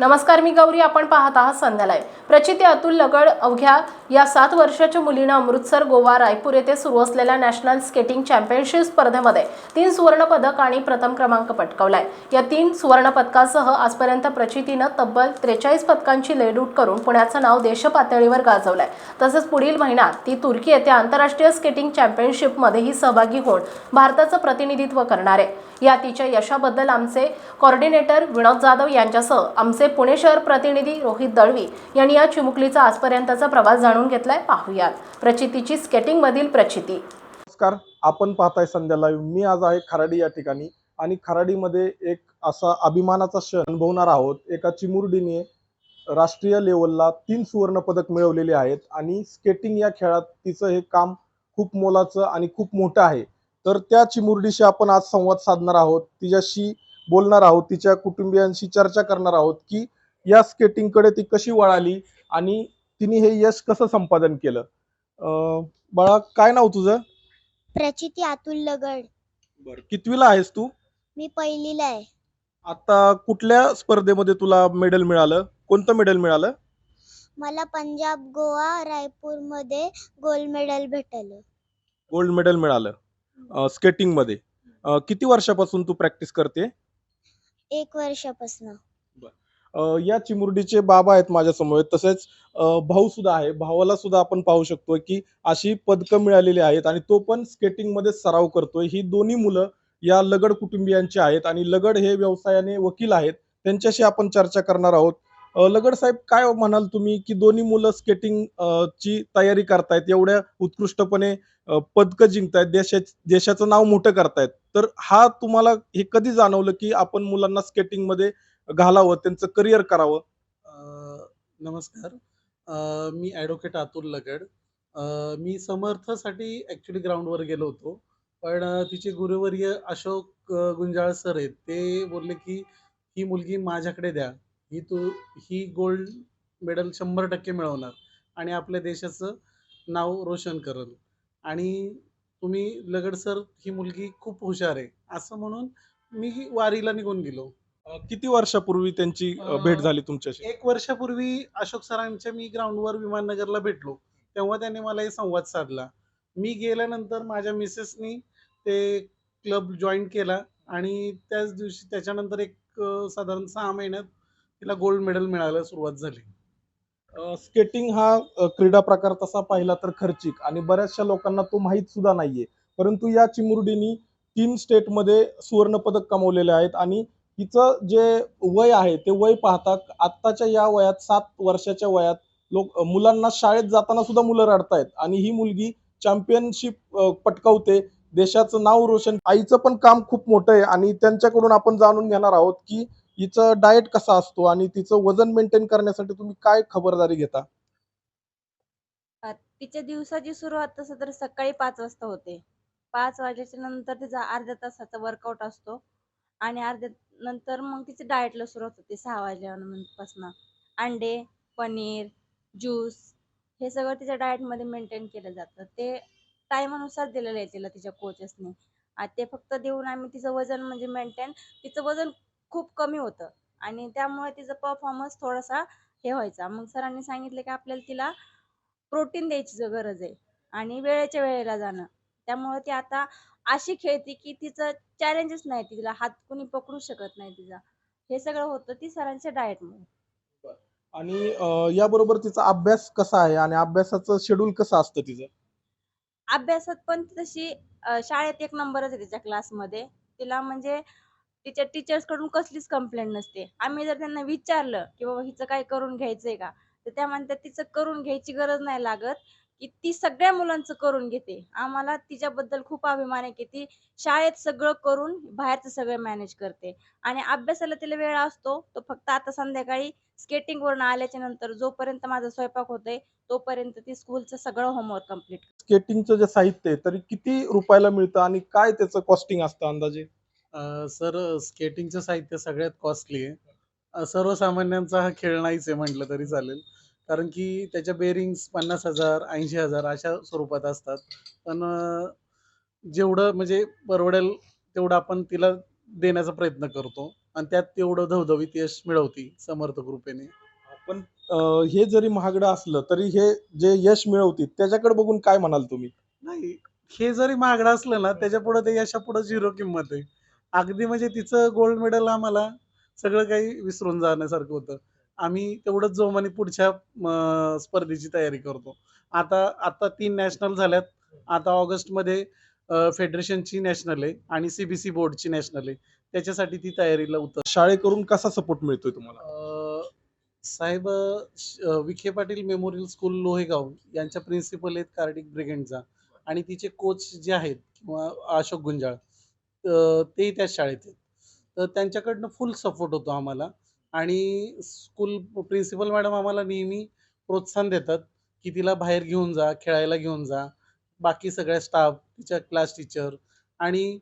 नमस्कार मी गौरी. आपण पाहत आहात संध्यालाय प्रचिती अतुल लगड अवघ्या या सात वर्षाच्या मुलीनं अमृतसर गोवा रायपूर येथे सुरू असलेल्या नॅशनल स्केटिंग चॅम्पियनशिप स्पर्धेमध्ये तीन सुवर्णपदक आणि प्रथम क्रमांक पटकावलाय. या तीन सुवर्णपदकासह आजपर्यंत प्रचितीनं तब्बल त्रेचाळीस पदकांची लेडूट करून पुण्याचं नाव देशपातळीवर गाजवलंय. तसंच पुढील महिन्यात ती तुर्की येथे आंतरराष्ट्रीय स्केटिंग चॅम्पियनशिपमध्येही सहभागी होऊन भारताचं प्रतिनिधित्व करणार आहे. या तिच्या यशाबद्दल आमचे कॉर्डिनेटर विनोद जाधव यांच्यासह आमचे पुणे शहर प्रतिनिधी रोहित दळवी यांनी या चिमुकलीचा आजपर्यंतचा प्रवास जाणून घेतलाय. पाहूयात. प्रचितीची स्केटिंगमधील प्रचिती. नमस्कार. आपण पाहताय संध्या लाईव्ह मी आज आहे खराडी या ठिकाणी आणि खराडीमध्ये एक असा अभिमानाचा क्षण अनुभवणार आहोत. एका चिमुरडीने राष्ट्रीय लेवलला तीन सुवर्ण पदक मिळवलेले आहेत आणि स्केटिंग या खेळात तिचं हे काम खूप मोलाचं आणि खूप मोठं आहे. तर त्या चिमुरडीशी आपण आज संवाद साधणार आहोत. तिच्याशी बोलणार आहोत तिच्या कुटुंबियांशी चर्चा करणार आहोत की या स्केटिंगकडे ती कशी वळाली आणि तिने हे यश कसं संपादन केलं? अं, बाळा काय नाव तुझं? प्रचिती अतुल लगड. बर कितवीला आहेस तू? मी पहिलीला आहे. आता कुठल्या स्पर्धेमध्ये तुला मेडल मिळालं? कोणतं मेडल मिळालं? मला पंजाब गोवा रायपूरमध्ये गोल्ड मेडल भेटलं. गोल्ड मेडल मिळालं स्केटिंगमध्ये. किती वर्षापासून तू प्रॅक्टिस करते? एक वर्षापासून. या चिमुरडीचे बाबा आहेत माझ्यासमोर तसेच भाऊ सुद्धा आहे. भावाला सुद्धा आपण पाहू शकतो की अशी पदकं मिळालेली आहेत आणि तो पण स्केटिंगमध्ये सराव करतोय. ही दोन्ही मुलं या लगड कुटुंबियांची आहेत आणि लगड हे व्यवसायाने वकील आहेत. त्यांच्याशी आपण चर्चा करणार आहोत. लगड साहेब काय म्हणाल तुम्ही की दोन्ही मुलं स्केटिंग ची तयारी करतायत एवढ्या उत्कृष्टपणे पदक पदकं जिंकतायत देशा देशाचं नाव मोठं करतायत. तर हा तुम्हाला हे कधी जाणवलं की आपण मुलांना स्केटिंगमध्ये घालावं त्यांचं करिअर करावं? नमस्कार. मी ॲडव्होकेट अतुल लगड. मी समर्थसाठी ॲक्च्युली ग्राउंडवर गेलो होतो. पण तिचे गुरुवर्य अशोक गुंजाळ सर आहेत ते बोलले की ही मुलगी माझ्याकडे द्या. ही तू ही गोल्ड मेडल शंभर टक्के मिळवणार. आणि आपल्या देशाचं नाव रोशन करल आणि तुम्ही लगड सर ही मुलगी खूप हुशार आहे. असं म्हणून मी वारीला निघून गेलो. किती वर्षापूर्वी त्यांची भेट झाली तुमच्याशी? एक वर्षापूर्वी अशोक सरांच्या मी ग्राउंडवर विमाननगरला भेटलो. तेव्हा त्यांनी मला हे संवाद साधला. मी गेल्यानंतर माझ्या मिसेसनी ते क्लब जॉईन केला. आणि त्याच दिवशी त्याच्यानंतर एक साधारण सहा महिन्यात तिला गोल्ड मेडल मिळायला सुरुवात झाली. स्केटिंग हा क्रीडा प्रकार तसा पाहिला तर खर्चिक आणि बऱ्याचशा लोकांना तो माहीत सुद्धा नाहीये. परंतु या चिमुरडीनी तीन स्टेटमध्ये सुवर्ण पदक कमवलेले आहेत आणि हिचं जे वय आहे ते वय पाहता आत्ताच्या या वयात सात वर्षाच्या वयात लोक मुलांना शाळेत जाताना सुद्धा मुलं रडतायत आणि ही मुलगी चॅम्पियनशिप पटकावते. देशाचं नाव रोशन आईचं पण काम खूप मोठं आहे आणि त्यांच्याकडून आपण जाणून घेणार आहोत की हिचं डाएट कसा असतो आणि तिचं वजन मेंटेन करण्यासाठी तुम्ही काय खबरदारी घेता? तिच्या दिवसाची सुरुवात तसं तर सकाळी पाच वाजता होते. पाच वाजल्याच्या नंतर तिचा अर्ध्या तासाचा वर्कआउट असतो. आणि अर्ध्या नंतर मग तिची डाएटला सुरुवात होते सहा वाजल्यापासून अंडे पनीर ज्यूस हे सगळं तिच्या डाएटमध्ये मेंटेन केलं जातं. ते टायमानुसार दिलेलं आहे तिला तिच्या कोचेसने ते फक्त देऊन आम्ही तिचं वजन म्हणजे मेंटेन तिचं वजन खूप कमी होतं. आणि त्यामुळे तिचा परफॉर्मन्स थोडासा हे व्हायचा. मग सरांनी सांगितलं की आपल्याला तिला प्रोटीन द्यायची गरज आहे आणि वेळेच्या वेळेला जाणं. त्यामुळे ती आता अशी खेळते की तिचं चॅलेंजेस नाही तिला हात कुणी पकडू शकत नाही तिचा. हे सगळं होतं ती सरांच्या डाएटमुळे आणि याबरोबर तिचा अभ्यास कसा आहे आणि अभ्यासाचं शेड्यूल कसं असतं तिचं? अभ्यासात पण तशी शाळेत एक नंबरच आहे तिच्या क्लासमध्ये तिला म्हणजे तिच्या टीचर्सकडून कसलीच कंप्लेंट नसते. आम्ही जर त्यांना विचारलं की बाबा हिचं काय करून घ्यायचंय का? तर त्या म्हणतात तिचं करून घ्यायची गरज नाही लागत की ती सगळ्या मुलांचं करून घेते. आम्हाला तिच्याबद्दल खूप अभिमान आहे की ती शाळेत सगळं करून बाहेरचं सगळं मॅनेज करते. आणि अभ्यासाला तिला वेळ असतो तो फक्त आता संध्याकाळी स्केटिंग वरून आल्याच्यानंतर जोपर्यंत माझा स्वयंपाक होतोय तोपर्यंत ती स्कूलचं सगळं होमवर्क कंप्लीट स्केटिंगचं जे साहित्य आहे तरी किती रुपयाला मिळतं आणि काय त्याचं कॉस्टिंग असतं अंदाजे? सर स्केटिंगचं साहित्य सगळ्यात कॉस्टली आहे. सर्वसामान्यांचा हा खेळ नाहीच आहे म्हटलं तरी चालेल. कारण की त्याच्या बेरिंग्स पन्नास हजार ऐंशी हजार अशा स्वरूपात असतात. पण जेवढं म्हणजे परवडेल तेवढं आपण तिला देण्याचा प्रयत्न करतो. आणि त्यात तेवढं धवधवीत यश मिळवती समर्थ कृपेने. पण हे जरी महागडं असलं तरी हे जे यश मिळवतील त्याच्याकडे बघून काय म्हणाल तुम्ही? नाही हे जरी महागडं असलं ना त्याच्या पुढे ते यशा पुढे झिरो किंमत आहे. अगदी म्हणजे तिचं गोल्ड मेडल आम्हाला सगळं काही विसरून जाण्यासारखं होतं. आम्ही तेवढंच जोमाने पुढच्या स्पर्धेची तयारी करतो. आता आता तीन नॅशनल झाल्यात. आता ऑगस्टमध्ये फेडरेशनची नॅशनल आहे आणि सीबीसी बोर्डची नॅशनल आहे. त्याच्यासाठी ती तयारीला उतर शाळेकडून कसा सपोर्ट मिळतोय तुम्हाला? साहेब विखे पाटील मेमोरियल स्कूल लोहेगाव यांच्या प्रिन्सिपल आहेत कार्डिक ब्रिगेडचा. आणि तिचे कोच जे आहेत किंवा अशोक गुंजाळ तेही त्याच शाळेत आहेत. तर त्यांच्याकडनं फुल सपोर्ट होतो आम्हाला. आणि स्कूल प्रिन्सिपल मॅडम आम्हाला नेहमी प्रोत्साहन देतात की तिला बाहेर घेऊन जा खेळायला घेऊन जा. बाकी सगळ्या स्टाफ तिच्या क्लास टीचर आणि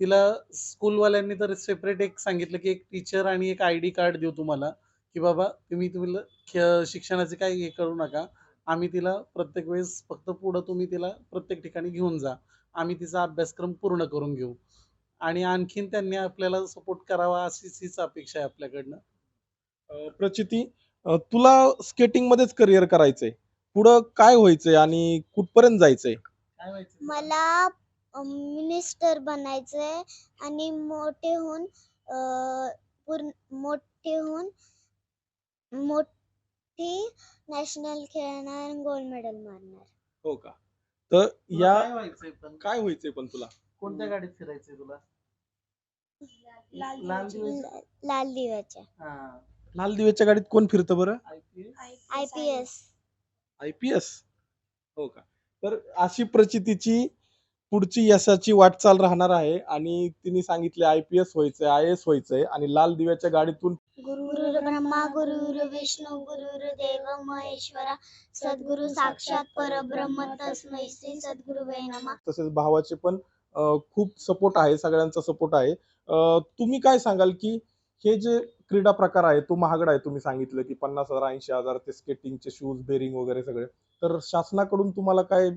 तिला स्कूलवाल्यांनी तर सेपरेट एक सांगितलं की एक टीचर आणि एक आय डी कार्ड देऊ तुम्हाला की बाबा तुम्ही तुम्ही शिक्षणाचे काही हे करू नका. आम्ही तिला प्रत्येक वेळेस फक्त पुढं तुम्ही तिला प्रत्येक ठिकाणी घेऊन जा. आम्ही तिचा अभ्यासक्रम पूर्ण करून घेऊ. आणि आणखीन त्यांनी आपल्याला सपोर्ट करावा अशीच हीच अपेक्षा आहे आपल्याकडनं. प्रचिती तुला स्केटिंग मध्येच करिअर करायचंय. पुढं काय व्हायचंय आणि कुठपर्यंत जायचंय? मला मिनिस्टर बनायचंय आणि मोठे होऊन मोठे होऊन मोठी नॅशनल खेळणार गोल्ड मेडल मारणार. हो का? तर या काय व्हायचंय पण? काय व्हायचंय पण तुला? कोणत्या गाडीत फिरायचंय तुला? लाल दिव्याच्या. हा. लाल दिव्याच्या गाडीत कोण फिरतं बरं? I P S. I P S. हो का? तर अशी प्रचितीची पुढची यशाची वाटचाल राहणार आहे आणि तिने सांगितले आय पी एस व्हायचंय आय एस व्हायचंय आणि लाल दिव्याच्या गाडीतून गुरुर ब्रह्मा गुरुर विष्णू गुरुर देव महेश्वरा सद्गुरु साक्षात परब्रह्म तस्मै श्री सद्गुरु नमः. तसेच भावाचे पण खूप सपोर्ट आहे सगळ्यांचा सपोर्ट आहे. तुम्ही काय सांगाल की हे जे क्रीडा प्रकार आहे तो महागडा आहे तुम्ही सांगितलं की पन्नास हजार ऐंशी हजार ते स्केटिंगचे शूज बेरिंग वगैरे सगळे. तर शासनाकडून तुम्हाला काय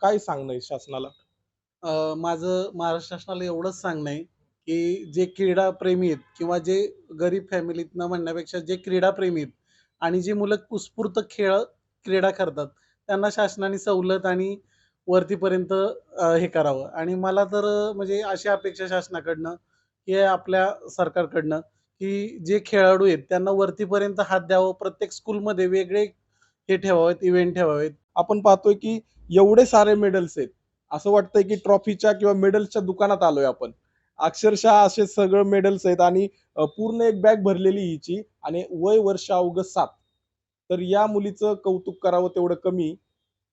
काय सांगणं आहे शासनाला? माझं महाराष्ट्र शासनाला एवढंच सांगणं आहे की जे क्रीडा प्रेमी आहेत किंवा जे गरीब फॅमिलीतनं म्हणण्यापेक्षा जे क्रीडाप्रेमी आहेत आणि जी मुलं उत्स्फूर्त खेळ क्रीडा करतात त्यांना शासनाने सवलत आणि वरतीपर्यंत हे करावं. आणि मला तर म्हणजे अशी अपेक्षा शासनाकडनं की आपल्या सरकारकडनं की जे खेळाडू आहेत त्यांना वरतीपर्यंत हात द्यावं. प्रत्येक स्कूलमध्ये वेगळे हे ठेवावेत इव्हेंट ठेवावेत. आपण पाहतोय की एवढे सारे मेडल्स आहेत. असं वाटतंय की ट्रॉफीच्या किंवा मेडल्सच्या दुकानात आलोय आपण. अक्षरशः असे सगळं मेडल्स आहेत आणि पूर्ण एक बॅग भरलेली हिची. आणि वय वर्ष अवघ सात. तर या मुलीचं कौतुक करावं तेवढं कमी.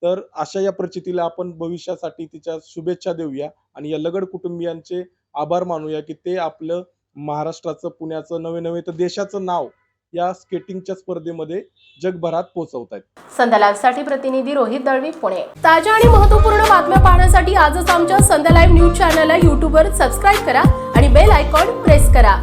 तर अशा या प्रचितीला आपण भविष्यासाठी तिच्या शुभेच्छा देऊया आणि या लगड कुटुंबियांचे आभार मानूया की ते आपलं महाराष्ट्राचं पुण्याचं नवे नवे तर देशाचं नाव या स्केटिंगच्या स्पर्धेमध्ये जगभरात पोहोचवत आहेत. संध्या लाईव्हसाठी प्रतिनिधी रोहित दळवी पुणे. ताज्या आणि महत्त्वपूर्ण बातम्या पाहण्यासाठी आजच आमच्या संध्या लाईव्ह न्यूज चॅनलला युट्यूबवर सबस्क्राईब करा आणि बेल आयकॉन प्रेस करा.